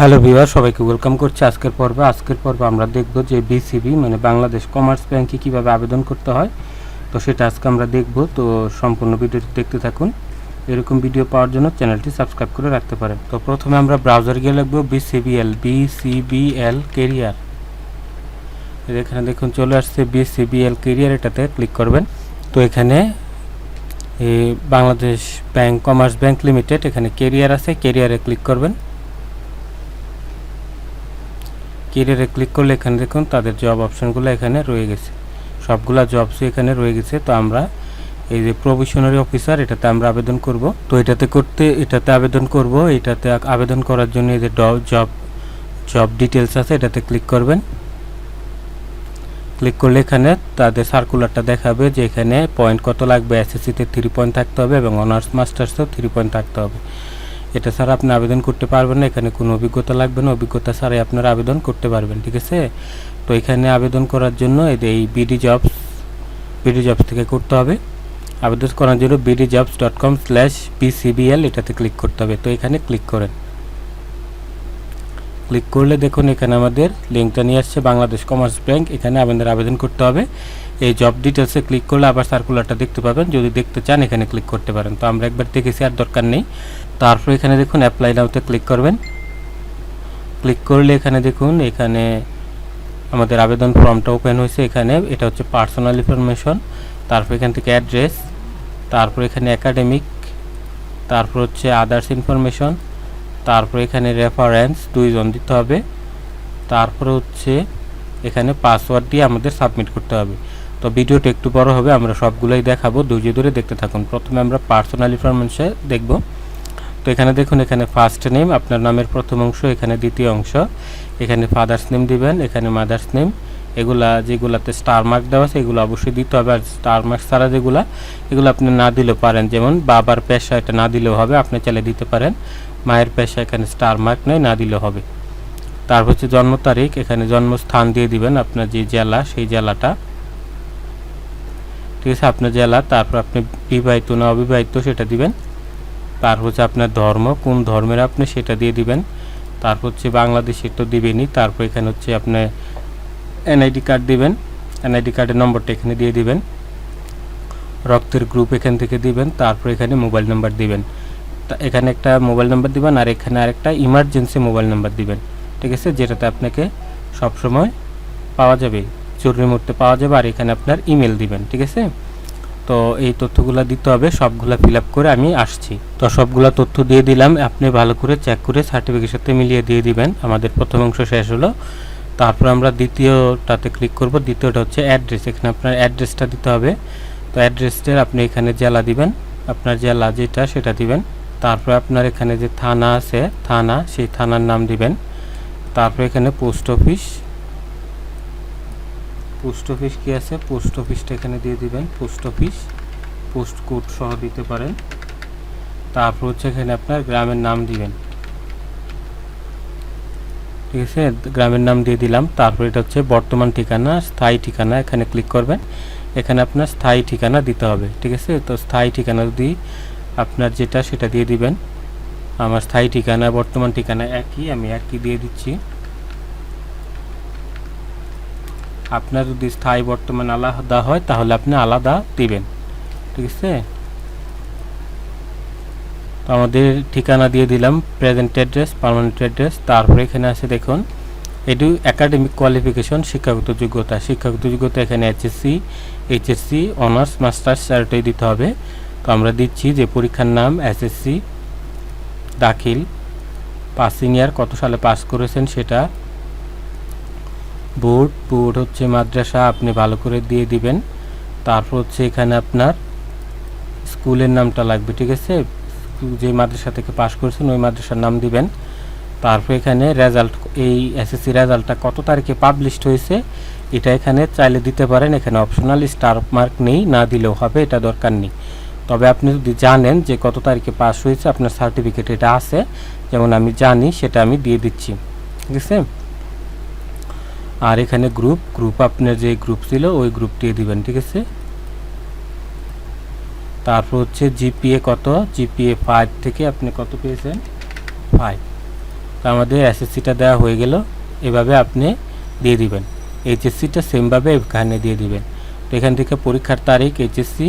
Hello viewer, সবাইকে welcome করছি আজকের পর্বে। আজকের পর্বে আমরা দেখব যে বিসিবি মানে বাংলাদেশ কমার্স ব্যাংকে কীভাবে আবেদন করতে হয়। তো সেটা আজকে আমরা দেখব। তো সম্পূর্ণ ভিডিওটি দেখতে থাকুন। এরকম ভিডিও পাওয়ার জন্য চ্যানেলটি সাবস্ক্রাইব করে রাখতে পারেন। তো প্রথমে আমরা ব্রাউজার গিয়ে লিখব বিসিবিএল বিসিবিএল কেরিয়ার এখানে দেখুন, চলে আসছে বিসিবিএল কেরিয়ার এটাতে ক্লিক করবেন। তো এখানে Bangladesh bank, commerce bank limited এখানে কেরিয়ার আছে। কেরিয়ারে ক্লিক করবেন। কেরিয়ারে ক্লিক করলে এখানে দেখুন তাদের জব অপশনগুলো এখানে রয়ে গেছে। সবগুলা জবসই এখানে রয়ে গেছে। তো আমরা এই যে প্রভিশনারি অফিসার এটাতে আমরা আবেদন করব। তো এটাতে করতে, এটাতে আবেদন করব। এটাতে আবেদন করার জন্য এই যে জব জব ডিটেলস আছে, এটাতে ক্লিক করবেন। ক্লিক করলে এখানে তাদের সার্কুলারটা দেখাবে যে এখানে পয়েন্ট কত লাগবে এসএসসিতে থ্রি পয়েন্ট থাকতে হবে এবং অনার্স মাস্টার্সেও থ্রি পয়েন্ট থাকতে হবে। এটা ছাড়া আপনি আবেদন করতে পারবেন না, এখানে কোনো অভিজ্ঞতা লাগবে না, অভিজ্ঞতা ছাড়াই আপনারা আবেদন করতে পারবেন, ঠিক আছে? তো এখানে আবেদন করার জন্য এই বিডি জবস বিডি জবস থেকে করতে হবে। আবেদন করার জন্য BD jobs dot com slash BCBL এটাতে ক্লিক করতে হবে। তো এখানে ক্লিক করেন। ক্লিক করলে দেখুন এখানে আমাদের লিঙ্কটা নিয়ে আসছে, বাংলাদেশ কমার্স ব্যাংক। এখানে আমাদের আবেদন করতে হবে। এই জব ডিটেলসে ক্লিক করলে আবার সার্কুলারটা দেখতে পাবেন। যদি দেখতে চান, এখানে ক্লিক করতে পারেন। তো আমরা একবার দেখেছি, আর দরকার নেই। তারপর এখানে দেখুন অ্যাপ্লাই নাওতে ক্লিক করবেন। ক্লিক করলে এখানে দেখুন, এখানে আমাদের আবেদন ফর্মটা ওপেন হয়েছে। এখানে এটা হচ্ছে পার্সোনাল ইনফরমেশন তারপর এখান থেকে অ্যাড্রেস তারপর এখানে একাডেমিক তারপর হচ্ছে আদার্স ইনফরমেশন তারপর এখানে রেফারেন্স দুইজন দিতে হবে। তারপর হচ্ছে এখানে পাসওয়ার্ড দিয়ে আমাদের সাবমিট করতে হবে। তো ভিডিওটা একটু বড় হবে, আমরা সবগুলোই দেখাবো। ধৈর্য ধরে দেখতে থাকুন। প্রথমে আমরা পার্সোনাল ইনফরমেশন দেখব। তো এখানে দেখুন, এখানে ফার্স্ট নেম আপনার নামের প্রথম অংশ, এখানে দ্বিতীয় অংশ, এখানে ফাদার্স নেম দিবেন, এখানে মাদার্স নেম এগুলা যেগুলাতে স্টার মার্ক দেওয়া আছে, এগুলো অবশ্যই দিতে হবে। আর স্টার মার্ক ছাড়া যেগুলা, এগুলো আপনি না দিলেও পারেন। যেমন বাবার পেশা এটা না দিলেও হবে, আপনি চাইলে দিতে পারেন। মায়ের পেশা এখানে স্টার মার্ক নেই, না দিলেও হবে। তারপর হচ্ছে জন্ম তারিখ, এখানে জন্মস্থান দিয়ে দিবেন আপনার যে জেলা, সেই জেলাটা। ঠিক আছে, আপনার জেলা, তারপর আপনি বিবাহিত না অবিবাহিত সেটা দিবেন। তারপর হচ্ছে আপনার ধর্ম, কোন ধর্মের আপনি সেটা দিয়ে দিবেন। তারপর হচ্ছে বাংলাদেশের তো দিবেনই। তারপর এখানে হচ্ছে আপনি এনআইডি কার্ড দিবেন এনআইডি কার্ডের নম্বরটা এখানে দিয়ে দিবেন। রক্তের গ্রুপ এখান থেকে দিবেন, তারপর এখানে মোবাইল নাম্বার দিবেন। এখানে একটা মোবাইল নাম্বার দিবেন আর এখানে আরেকটা ইমার্জেন্সি মোবাইল নাম্বার দিবেন। ঠিক আছে? যেটাতে আপনাকে সবসময় পাওয়া যাবে, জরুরি মুহূর্তে পাওয়া যাবে আর এখানে আপনার ইমেল দিবেন, ঠিক আছে? তো এই তথ্যগুলো দিতে হবে, সবগুলো ফিল করে আমি আসছি। তো সবগুলো তথ্য দিয়ে দিলাম, আপনি ভালো করে চেক করে সার্টিফিকেটের সাথে মিলিয়ে দিয়ে দিবেন। আমাদের প্রথম অংশ শেষ হলো। তারপর আমরা দ্বিতীয়টাতে ক্লিক করব। দ্বিতীয়টা হচ্ছে অ্যাড্রেস এখানে আপনার অ্যাড্রেসটা দিতে হবে। তো অ্যাড্রেসটার আপনি এখানে জেলা দিবেন। আপনার জেলা যেটা সেটা দিবেন। তারপর আপনার এখানে যে থানা আছে, থানা, সেই থানার নাম দিবেন। তারপর এখানে পোস্ট অফিস পোস্ট অফিস কি আছে? পোস্ট অফিসটা এখানে দিয়ে দিবেন। পোস্ট অফিস পোস্ট কোড সহ দিতে পারেন। তারপর হচ্ছে এখানে আপনার গ্রামের নাম দিবেন। ঠিক আছে গ্রামের নাম দিয়ে দিলাম। তারপর এটা হচ্ছে বর্তমান ঠিকানা, স্থায়ী ঠিকানা, এখানে ক্লিক করবেন। এখানে আপনার স্থায়ী ঠিকানা দিতে হবে, ঠিক আছে? তো স্থায়ী ঠিকানা যদি আপনার যেটা সেটা দিয়ে দিবেন। আমার স্থায়ী ঠিকানা, বর্তমান ঠিকানা একই, আমি একই দিয়ে দিচ্ছি। আপনার যদি স্থায়ী বর্তমান আলাদা হয়, তাহলে আপনি আলাদা দিবেন, ঠিক আছে? তো আমাদের ঠিকানা দিয়ে দিলাম প্রেজেন্ট অ্যাড্রেস পার্মানেন্ট অ্যাড্রেস তারপরে এখানে আছে দেখুন এটি একাডেমিক কোয়ালিফিকেশন শিক্ষাগত যোগ্যতা। শিক্ষাগত যোগ্যতা এখানে এইচএসসি এইচএসসি অনার্স মাস্টার্স চারটাই দিতে হবে। তো আমরা দিচ্ছি যে পরীক্ষার নাম এসএসসি দাখিল পাসিং ইয়ার কত সালে পাস করেছেন সেটা। বোর্ড বোর্ড হচ্ছে মাদ্রাসা, আপনি ভালো করে দিয়ে দিবেন। তারপর হচ্ছে এখানে আপনার স্কুলের নামটা লাগবে, ঠিক আছে? যে মাদ্রাসা থেকে পাস করেছেন, ওই মাদ্রাসার নাম দিবেন। তারপর এখানে রেজাল্ট এই এসএসসি রেজাল্টটা কত তারিখে পাবলিশড হয়েছে, এটা এখানে চাইলে দিতে পারেন। এখানে অপশনাল স্টার মার্ক নেই, না দিলেও হবে, এটা দরকার নেই। তবে আপনি যদি জানেন যে কত তারিখে পাস হয়েছে, আপনার সার্টিফিকেট এটা আছে, যেমন আমি জানি, সেটা আমি দিয়ে দিচ্ছি। ঠিক আছে? আর এখানে গ্রুপ গ্রুপ আপনার যে গ্রুপ ছিল, ওই গ্রুপটি দিবেন, ঠিক আছে? তারপর হচ্ছে জিপিএ কত? জিপিএ ফাইভ থেকে আপনি কত পেয়েছেন? ফাইভ তো আমাদের এসএসসিটা দেওয়া হয়ে গেল। এভাবে আপনি দিয়ে দিবেন। এইচএসসিটা সেমভাবে এখানে দিয়ে দিবেন। তো এখান থেকে পরীক্ষার তারিখ এইচএসসি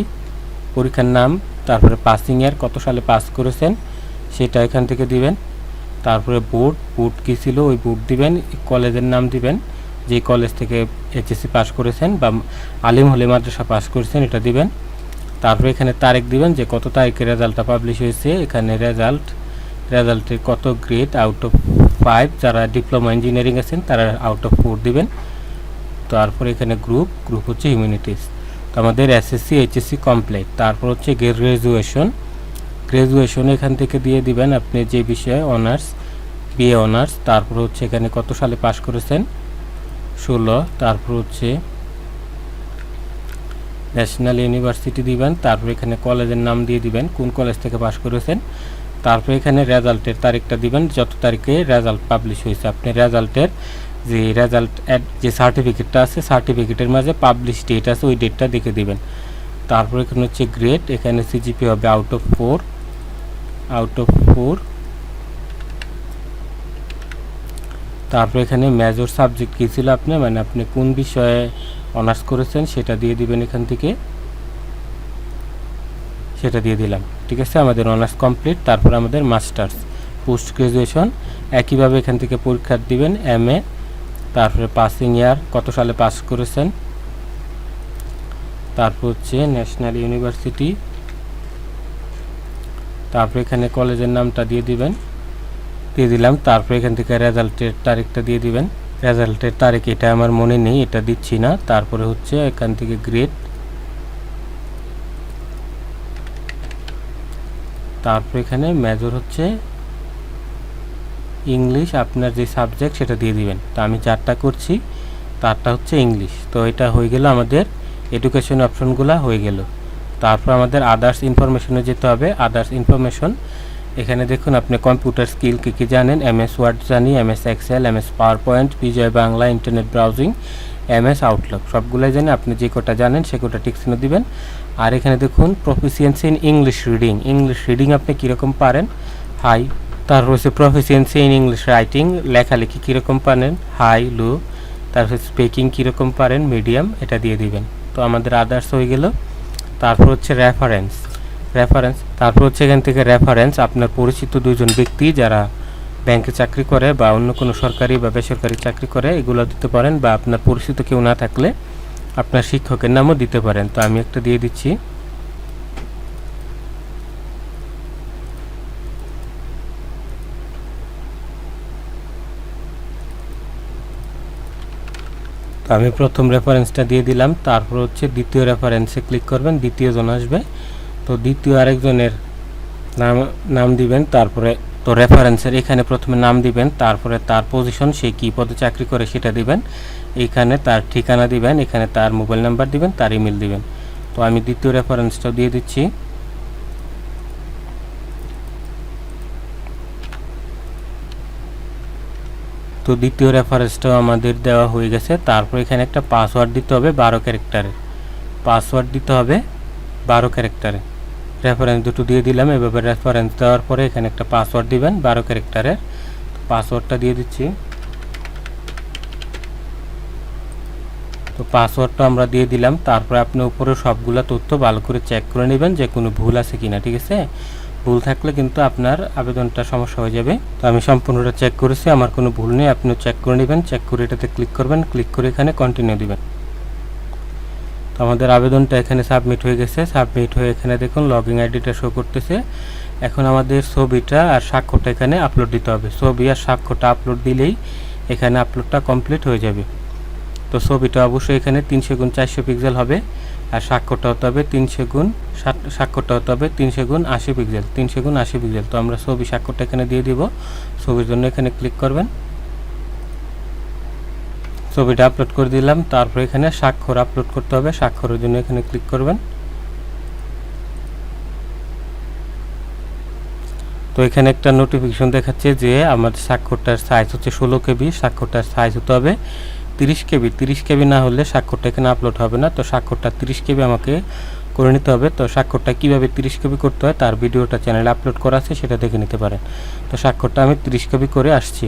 পরীক্ষার নাম, তারপরে পাসিং ইয়ার কত সালে পাস করেছেন, সেটা এখান থেকে দিবেন। তারপরে বোর্ড বোর্ড কী ছিল ওই বোর্ড দিবেন, কলেজের নাম দিবেন। যে কলেজ থেকে এইচএসসি পাস করেছেন বা আলিম হলে মাদ্রাসা পাস করেছেন, এটা দিবেন। তারপরে এখানে তারিখ দিবেন যে কত তারিখে রেজাল্টটা পাবলিশ হয়েছে। এখানে রেজাল্ট রেজাল্টের কত গ্রেড আউট অফ ফাইভ যারা ডিপ্লোমা ইঞ্জিনিয়ারিং আছেন, তারা আউট অফ ফোর দিবেন। তারপর এখানে গ্রুপ গ্রুপ হচ্ছে হিউম্যানিটিস তো আমাদের এসএসসি এইচএসসি কমপ্লিট তারপর হচ্ছে গ্রাজুয়েশন গ্রাজুয়েশন এখান থেকে দিয়ে দিবেন আপনি যে বিষয়ে অনার্স বিএ অনার্স তারপর হচ্ছে এখানে কত সালে পাশ করেছেন? ষোলো। তারপর হচ্ছে ন্যাশনাল ইউনিভার্সিটি দিবেন, তারপর এখানে কলেজের নাম দিয়ে দিবেন, কোন কলেজ থেকে পাশ করেছেন। তারপর এখানে রেজাল্টের তারিখটা দিবেন, যত তারিখে রেজাল্ট পাবলিশ হয়েছে। আপনি রেজাল্টের যে রেজাল্ট যে সার্টিফিকেটটা আছে, সার্টিফিকেটের মাঝে পাবলিশ ডেট আছে, ওই ডেটটা দেখে দিবেন। তারপর এখানে হচ্ছে গ্রেড, এখানে সিজিপি হবে out of four out of four তারপর এখানে মেজর সাবজেক্ট কী ছিল আপনি? মানে আপনি কোন বিষয়ে অনার্স করেছেন, সেটা দিয়ে দিবেন এখান থেকে। সেটা দিয়ে দিলাম। ঠিক আছে? আমাদের অনার্স কমপ্লিট তারপর আমাদের মাস্টার্স পোস্ট গ্রাজুয়েশন একইভাবে এখান থেকে পরীক্ষা দিবেন এম এ তারপরে পাসিং ইয়ার কত সালে পাস করেছেন? তারপর হচ্ছে ন্যাশনাল ইউনিভার্সিটি তারপরে এখানে কলেজের নামটা দিয়ে দিবেন, দিয়ে দিলাম, তারপরে এখান থেকে রেজাল্টের তারিখটা দিয়ে দিবেন। রেজাল্টের তারিখ এটা আমার মনে নেই, এটা দিচ্ছি না। তারপরে হচ্ছে এখান থেকে গ্রেড তারপর এখানে মেজর হচ্ছে ইংলিশ আপনার যে সাবজেক্ট সেটা দিয়ে দিবেন। তো আমি চারটা করছি, তারটা হচ্ছে ইংলিশ তো এটা হয়ে গেল আমাদের এডুকেশন অপশনগুলো হয়ে গেল। তারপর আমাদের আদার্স ইনফরমেশনে যেতে হবে। আদার্স ইনফরমেশন এখানে দেখুন আপনি কম্পিউটার স্কিল কী কী জানেন? এম এস ওয়ার্ড জানি M S Excel M S PowerPoint Bijoy Bangla internet browsing M S Outlook সবগুলোই জানি। আপনি যে কটা জানেন, সে কটা টিকসিনে দিবেন। আর এখানে দেখুন proficiency in English reading English reading আপনি কীরকম পারেন? হাই তার রয়েছে প্রফিসিয়েন্সি ইন ইংলিশ রাইটিং লেখালেখি কীরকম পারেন? হাই লো তারপর স্পিকিং কীরকম পারেন? মিডিয়াম এটা দিয়ে দিবেন। তো আমাদের আদার্স হয়ে গেল। তারপর হচ্ছে রেফারেন্স রেফারেন্স তারপর হচ্ছে এখান থেকে রেফারেন্স আপনার পরিচিত দুজন ব্যক্তি যারা ব্যাংকে চাকরি করে বা অন্য কোনো সরকারি বা বেসরকারি চাকরি করে, এগুলো দিতে পারেন বা আপনার পরিচিত কেউ না থাকলে আপনার শিক্ষকের নামও দিতে পারেন। তো আমি একটা দিয়ে দিচ্ছি। তো আমি প্রথম রেফারেন্সটা দিয়ে দিলাম, তারপর হচ্ছে দ্বিতীয় রেফারেন্সে ক্লিক করবেন, দ্বিতীয় জন আসবে। তো দ্বিতীয় আরেকজনের নাম নাম দিবেন, তারপরে তো রেফারেন্সের এখানে প্রথমে নাম দিবেন, তারপরে তার পজিশন সে কী পদে চাকরি করে সেটা দিবেন, এখানে তার ঠিকানা দিবেন, এখানে তার মোবাইল নাম্বার দিবেন, তার ইমেল দিবেন। তো আমি দ্বিতীয় রেফারেন্সটাও দিয়ে দিচ্ছি। তো দ্বিতীয় রেফারেন্সটাও আমাদের দেওয়া হয়ে গেছে। তারপর এখানে একটা পাসওয়ার্ড দিতে হবে বারো ক্যারেক্টারের পাসওয়ার্ড দিতে হবে বারো ক্যারেক্টারে রেফারেন্স দুটো দিয়ে দিলাম এভাবে রেফারেন্স দেওয়ার পরে এখানে একটা পাসওয়ার্ড দিবেন, বারো ক্যারেক্টারের পাসওয়ার্ডটা দিয়ে দিচ্ছি। তো পাসওয়ার্ডটা আমরা দিয়ে দিলাম, তারপরে আপনি উপরে সবগুলো তথ্য ভালো করে চেক করে নেবেন যে কোনো ভুল আছে কিনা, ঠিক আছে? ভুল থাকলে কিন্তু আপনার আবেদনটা সমস্যা হয়ে যাবে। তো আমি সম্পূর্ণটা চেক করেছি, আমার কোনো ভুল নেই, আপনিও চেক করে নেবেন চেক করে এটাতে ক্লিক করবেন ক্লিক করে এখানে কন্টিনিউ দিবেন। তো আমাদের আবেদনটা এখানে সাবমিট হয়ে গেছে। সাবমিট হয়ে এখানে দেখুন লগইন আইডিটা শো করতেছে। এখন আমাদের ছবিটা আর স্বাক্ষরটা এখানে আপলোড দিতে হবে। ছবি আর স্বাক্ষরটা আপলোড দিলেই এখানে আপলোডটা কমপ্লিট হয়ে যাবে। তো ছবিটা অবশ্যই এখানে তিনশো গুণ চারশো পিক্সেল হবে আর স্বাক্ষরটা হতে হবে তিনশো গুণ স্বাক্ষরটা হতে হবে তিনশো গুণ আশি পিক্সেল তিনশো গুণ আশি পিক্সেল তো আমরা ছবি স্বাক্ষরটা এখানে দিয়ে দিব। ছবির জন্য এখানে ক্লিক করবেন। ছবিটা আপলোড করে দিলাম, তারপর এখানে স্বাক্ষর আপলোড করতে হবে, স্বাক্ষরের জন্য এখানে ক্লিক করবেন। তো এখানে একটা নোটিফিকেশন দেখাচ্ছে যে আমার স্বাক্ষরটার সাইজ হচ্ছে ষোলো কেবি, স্বাক্ষরটার সাইজ হতে হবে তিরিশ কেবি। তিরিশ কেবি না হলে স্বাক্ষরটা এখানে আপলোড হবে না। তো স্বাক্ষরটা তিরিশ কেবি আমাকে করে নিতে হবে। তো স্বাক্ষরটা কীভাবে তিরিশ কপি করতে হয়, তার ভিডিওটা চ্যানেলে আপলোড করা আছে, সেটা দেখে নিতে পারেন। তো স্বাক্ষরটা আমি তিরিশ কপি করে আসছি।